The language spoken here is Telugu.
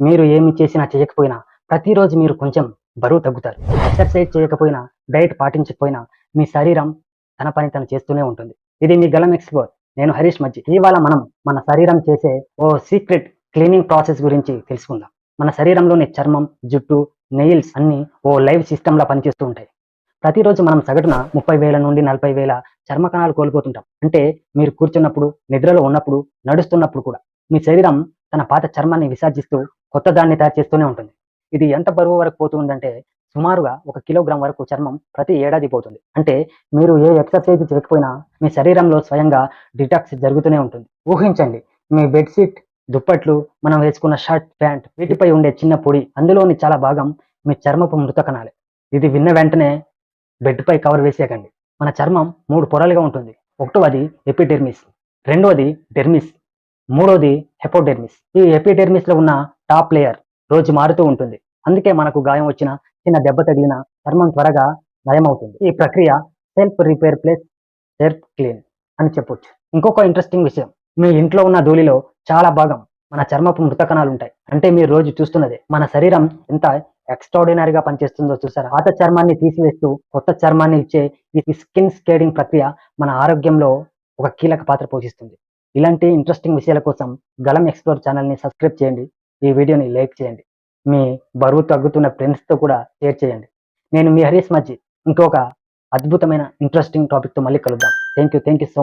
మీరు ఏమి చేసినా చేయకపోయినా ప్రతిరోజు మీరు కొంచెం బరువు తగ్గుతారు. ఎక్సర్సైజ్ చేయకపోయినా డైట్ పాటించకపోయినా మీ శరీరం తన పని తను చేస్తూనే ఉంటుంది. ఇది మీ గలం ఎక్స్ప్లోర్. నేను హరీష్ మజ్జి. ఇవాళ మనం మన శరీరం చేసే ఓ సీక్రెట్ క్లీనింగ్ ప్రాసెస్ గురించి తెలుసుకుందాం. మన శరీరంలోని చర్మం జుట్టు నెయిల్స్ అన్ని ఓ లైవ్ సిస్టంలా లా పనిచేస్తూ ఉంటాయి. ప్రతిరోజు మనం సగటున ముప్పై వేల నుండి నలభై వేల చర్మ కణాలు కోల్పోతుంటాం. అంటే మీరు కూర్చున్నప్పుడు నిద్రలో ఉన్నప్పుడు నడుస్తున్నప్పుడు కూడా మీ శరీరం తన పాత చర్మాన్ని విసర్జిస్తూ కొత్త దాన్ని తయారు చేస్తూనే ఉంటుంది. ఇది ఎంత బరువు వరకు పోతుందంటే సుమారుగా ఒక కిలోగ్రామ్ వరకు చర్మం ప్రతి ఏడాది పోతుంది. అంటే మీరు ఏ ఎక్సర్సైజ్ చేయకపోయినా మీ శరీరంలో స్వయంగా డిటాక్స్ జరుగుతూనే ఉంటుంది. ఊహించండి మీ బెడ్షీట్ దుప్పట్లు మనం వేసుకున్న షర్ట్ ప్యాంట్ వీటిపై ఉండే చిన్న పొడి అందులోని చాలా భాగం మీ చర్మపు మృత కణాలే ఇది విన్న వెంటనే బెడ్పై కవర్ వేసేయకండి. మన చర్మం మూడు పొరలుగా ఉంటుంది. ఒకటవది ఎపిడెర్మిస్ రెండవది డెర్మిస్ మూడవది హెపోడెర్మిస్. ఈ ఎపిడెర్మిస్లో ఉన్న టాప్ లేయర్ రోజు మారుతూ ఉంటుంది. అందుకే మనకు గాయం వచ్చిన చిన్న దెబ్బ తగిలిన చర్మం త్వరగా నయమవుతుంది. ఈ ప్రక్రియ self repair plus self clean అని చెప్పొచ్చు. ఇంకొక ఇంట్రెస్టింగ్ విషయం మీ ఇంట్లో ఉన్న ధూళిలో చాలా భాగం మన చర్మపు మృత కణాలు ఉంటాయి. అంటే మీరు రోజు చూస్తున్నదే మన శరీరం ఎంత ఎక్స్ట్రాడినరీగా పనిచేస్తుందో చూసారు? పాత చర్మాన్ని తీసివేస్తూ కొత్త చర్మాన్ని ఇచ్చే ఈ స్కిన్ స్కేడింగ్ ప్రక్రియ మన ఆరోగ్యంలో ఒక కీలక పాత్ర పోషిస్తుంది. ఇలాంటి ఇంట్రెస్టింగ్ విషయాల కోసం గలం ఎక్స్ప్లోర్ ఛానల్ని సబ్స్క్రైబ్ చేయండి. ఈ వీడియోని లైక్ చేయండి. మీ బరువు తగ్గుతున్న ఫ్రెండ్స్తో కూడా షేర్ చేయండి. నేను మీ హరీష్ మజ్జి. ఇంకొక అద్భుతమైన ఇంట్రెస్టింగ్ టాపిక్తో మళ్ళీ కలుద్దాం. Thank you thank you so